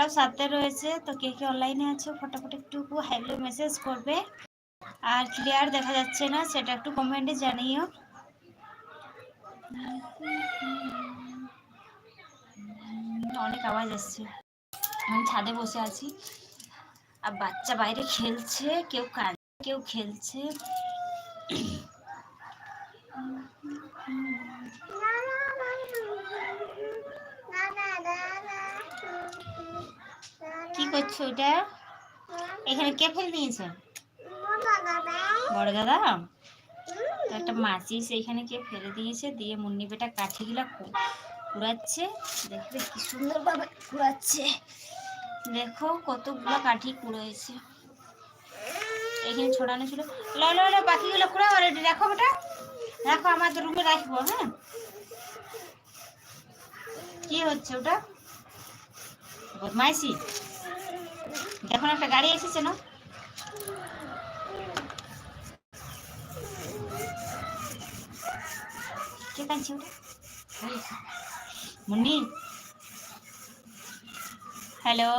পরীক্ষাটাও সাথে রয়েছে তো কে কে অনলাইনে আছো ফটাফট একটু হ্যালো মেসেজ করবে আর ক্লিয়ার দেখা যাচ্ছে না সেটা একটু কমেন্টে জানিও অনেক আওয়াজ আসছে আমি ছাদে বসে আছি আর বাচ্চা বাইরে খেলছে কেউ কাঁদছে কেউ খেলছে কি করছ এটা? এখানে কে ফেলে দিয়েছে? বড় দাদা? একটা মাছি সেইখানে কে ফেলে দিয়েছে, দিয়ে মুন্নি বেটা কাঠিগুলা কুড়াচ্ছে। দেখবে কি সুন্দরভাবে কুড়াচ্ছে। দেখো কতগুলো কাঠি কুড়েছে। এখানে ছড়ানো ছিল। ল ল ল, বাকিগুলো কুড়াও এটা রাখো বেটা। রাখো আমাদের রুমে রাখব হ্যাঁ? কি হচ্ছে ওটা? বদমাইশি? দেখুন একটা গাড়ি এসেছে না? কে মুন্নি? হ্যালো?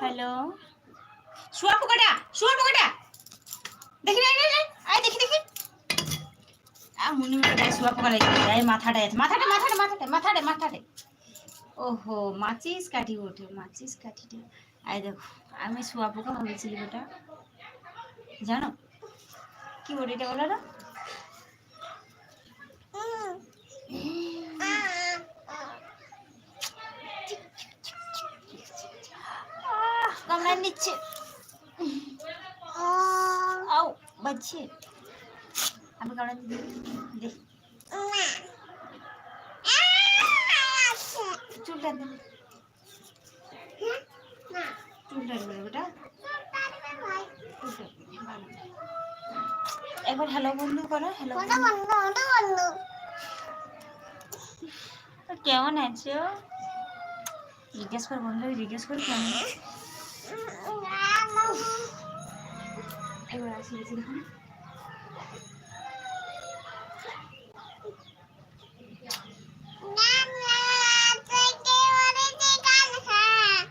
হ্যালো? শুয়া পোকাটা শুয়া পোকাটা। দেখি মেয়ে গায়ে শুয়া পোকা এই মাথাটা আছে। মাথাটা মাথাটা মাথাটা মাথাটা মাথাটা। ওহো মাচিস কাঠি ওঠে মাচিস কাঠিটা। আয় দেখো আমি শুয়া পোকা ভাবেছিলি ওটা জানো? কি বলে এটা বলো না? আহ, কামড়ায় নিচ্ছে। আও বাজছে। আমি ওটা। একবার হ্যালো বন্ধু হ্যালো কেমন আছো? জিজ্ঞেস কর বন্ধু, জিজ্ঞেস কর কেমন? আসি দেখুন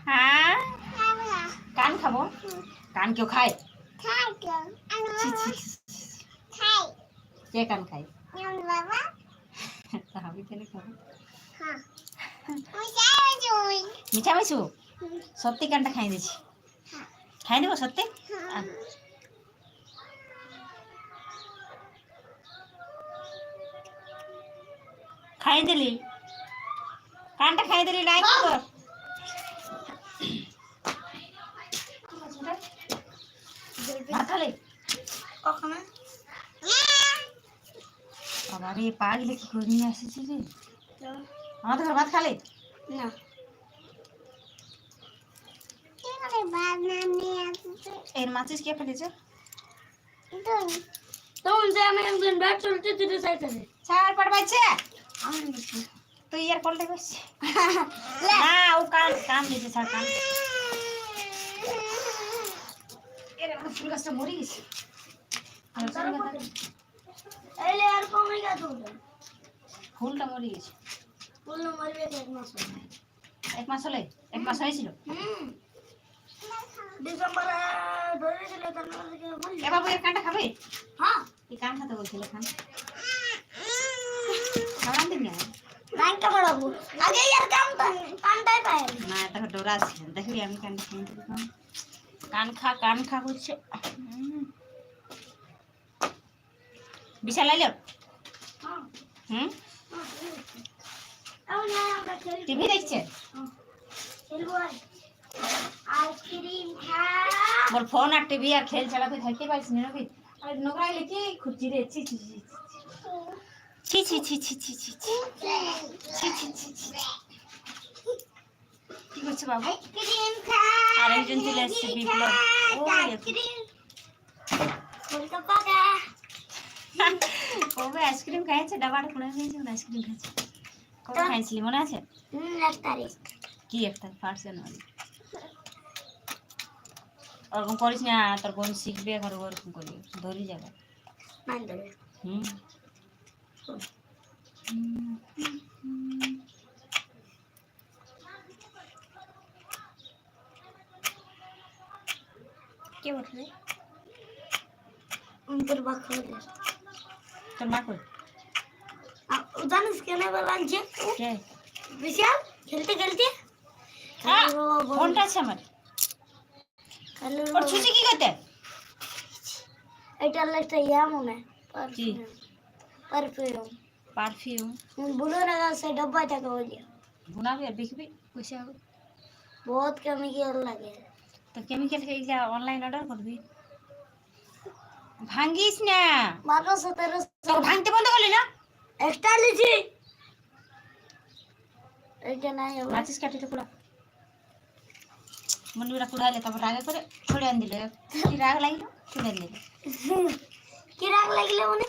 হ্যাঁ কান খাব কান? কেউ খায়। কে কান খায়? তা আমি কেন খাব। মিঠা পাইছো সত্যি কানটা খাই দিয়েছি। খাই দেবো সত্যি? খাই দিলি? কানটা খাই দিলি? নাই কর ভাত খালি বাবা রে পা গেলে কি করে নিয়ে আসিস রে? আমাদের ঘর ভাত খালি? এর মাছিস কে ফেলেছে? ছাড় পড় বাচ্চা। তুই ইয়ার কলটা করছিস না ও কান কান দিয়েছে ছাড় কান। পুরো ফুল গাছটা মরে গেছে। এই লেয়ার কমে গেছে ফুলটা মরে গেছে। ফুলটা মরে গেছে এক মাস এক মাস হলে? এক মাস হয়েছিল? ডিসেম্বরে ধরেছিল মানে এ বাবু এর কানটা খাবে? হ্যাঁ। এই কান খাতে বলছিল খান খাওয়ান দিন না। কানটা খাওয়াবো আগে এর কান আমি কানটা খাইতে দিবি কান কান খা কান খা করছে বিশাল আইল হুম টিভি দেখছে বল ফোন আর টিভি আর খেল ছাড়া তুই থাকতে পারিস না নাকি আর নোংরা হইলে কি খুঁজছি রে ছি ছি ছি ছি ছি ছি ছি ছি ছি ছি ছি ছি ছি কি করছে বাবু আরেকজন চলে এসছে বিপ্লব। কবে আইসক্রিম খাইছে ডাবাটা কোনে আইসক্রিম খাইছে কবে খাইছিলি মনে আছে? কি একটা ফার্স্ট জানুয়ারি ওরকম করিস না তোর বোন শিখবে এখন ওরকম করবি। ধরি যাবে। হুম। কে বলছে उनपर बाखो दे তোর মা কই জানিস কেন বলছে কে বিশাল খেলতে খেলতে হ্যাঁ ফোনটা আছে আমার ওর ছুচি কি করতে এটা একটা ইয়া মনে কি? পারফিউম পারফিউম বুলো না से डब्बा था बोलिए বুনাবি আর বিকবি পয়সা হবে बहुत केमिकल लगे তো কেমিক্যাল এইগুলা অনলাইন অর্ডার করবি। ভাঙ্গিস না। বারো সতেরো ভাঙতে বন্ধ করলি না? এক্সট্রা লিচি এইটা নাই মাচিস কাটিতে পুরা। মুন্ডিটা কুড়াইলে তারপর রাগে করে ছড়ে আন দিলে। কি রাগ লাগিল? ছড়ে আন দিলে। কি রাগ লাগিলে মানে?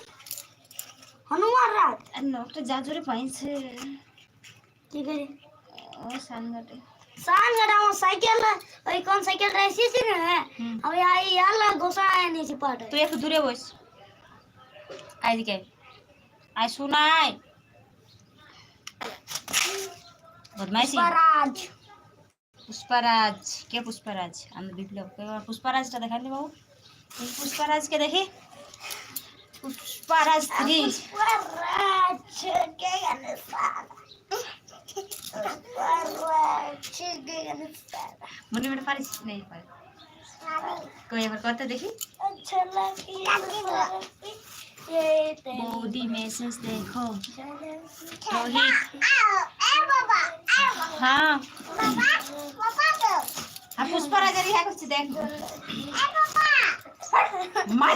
হনুমান রাগ। আর নটা যা জোরে পাইছে কি করে? ও সানগাটে সান গাড়ি আমার সাইকেল ওই কোন সাইকেল রেসিস না হুম। আমি আই ইয়ালা গোসা নিয়েছি পাটে তুই একটু দূরে বস আয় দিকে আয় শোনাই বদমাইশি পরাজ পুষ্পারাজ কে পুষ্পারাজ আমি বিপ্লব কে এবার পুষ্পারাজটা দেখান দে বাবু এই পুষ্পারাজকে দেখি পুষ্পারাজ থ্রি পরাজ কে গানে সারা পরাজ কে গানে সারা মনে মনে পারিস নেই পারে কই এবার কথা দেখি? বৌদি মেসেজ দেখো। রোহিত হ্যাঁ পুষ্পরা হ্যাঁ করছে দেখ। মার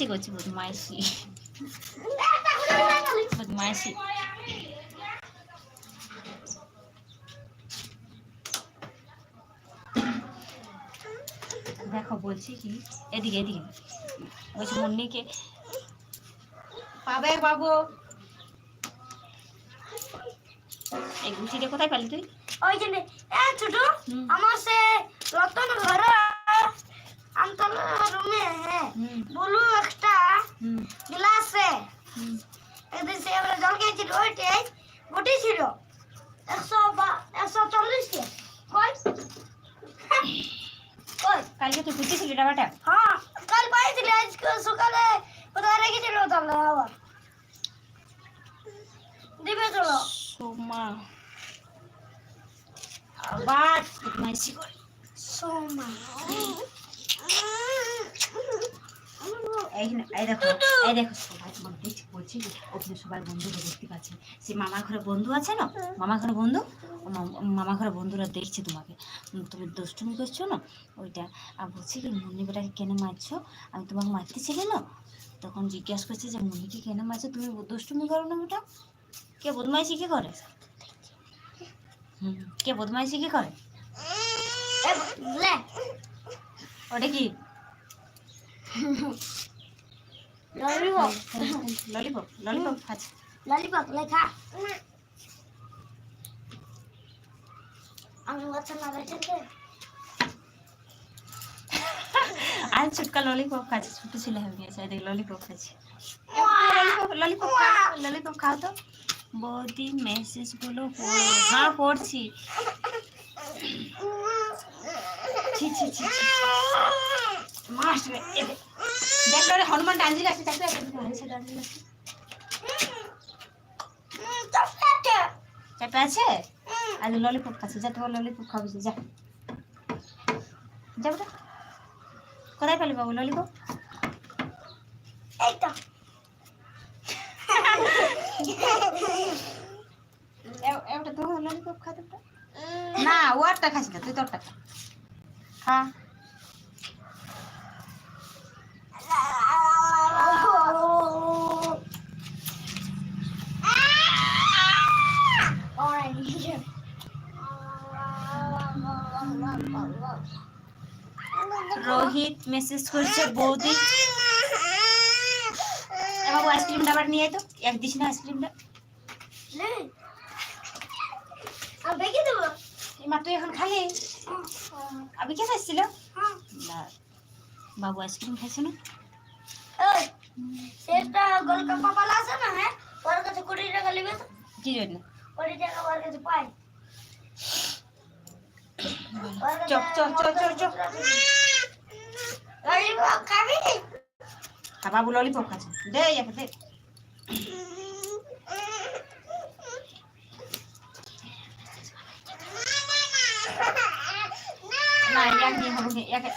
বদমাইশি করছি বদমাইশি। বদমাইশি দেখো বলছি কি এদিকে এদিকে। বলছি মুন্নিকে পাবে বাবু। এই গুছিটা কোথায় পেলি তুই? ওই যে এ ছোট আমার সে রতন ঘর আমতলা রুমে হ্যাঁ হুম ব্লু একটা হুম গ্লাস है হুম একদিন সে আমরা জল খেয়েছিল ওইটাই গুটি ছিল। একশো বা- একশো চল্লিশ কে? কই? কই? কালকে তুই বুঝেছিলি ডাবাটা হ্যাঁ কাল পাইছিলে আজকে সকালে কোথায় রেখেছিল তাহলে আবার দিবে চলো সোমা। আবার বদমাইশি করে। সোমা। এই না- এই দেখো এই দেখো সবাই তোমার দেখছি বলছি ওখানে সবাই বন্ধুরা দেখতে পাচ্ছে। সে মামা ঘরে বন্ধু আছে না? মামা ঘরে বন্ধু? মামা ঘরে বন্ধুরা দেখছে তোমাকে। তুমি দুষ্টুমি করছ না? ওইটা। আর বলছি কি মুন্নি বেটাকে কেন মারছো? আমি তোমাকে মারতেছিলে না? তখন জিজ্ঞাসা করছে যে মুন্নিকে কেন মারছো? তুমি দুষ্টুমি করো না বেটা। কে বদমাইশি কি করে? হুম কে বদমাইশি কি করে? ওটা কি? ললিপপ ললিপপ ললিপপ আচ্ছা ললিপপ লেখা আমি বাচ্চা না বেঁচেছে আর ছুটকা ললিপপ খাচ্ছে ছোট ছেলে হয়ে গেছে দেখ ললিপপ খাচ্ছে। ললিপপ ললিপপ খাও ললিপপ খাও তো। বৌদি মেসেজগুলো পড়ো। হ্যাঁ পড়ছি। ছি ছি ছি। মাসবে দেখো রে হনুমান কোথায় পেলে বাবু ললিপপ? না ওয়ারটা না তুই তোরটা খা। রোহিত মেসেজ করছে বৌদি। বাবু আইসক্রিমটা আবার নিয়ে তো। এক দিস না আইসক্রিমটা। মা তুই এখন খালি? আমি কে খাইছিল? বাবু আইসক্রিম খাইছে না? সেটা গোলকাপ্পা পালা আছে না হ্যাঁ? ওর কাছে কুড়ি টাকা নেবে তো? কি জন্য? কুড়ি টাকা ওর কাছে পাই। ওর কাছে- চপ, চপ, চপ, চপ, চপ। ললিপপ খাবি হ্যাঁ বাবু ললিপপ খাচ্ছে দে একে দে না এক নিয়ে হবে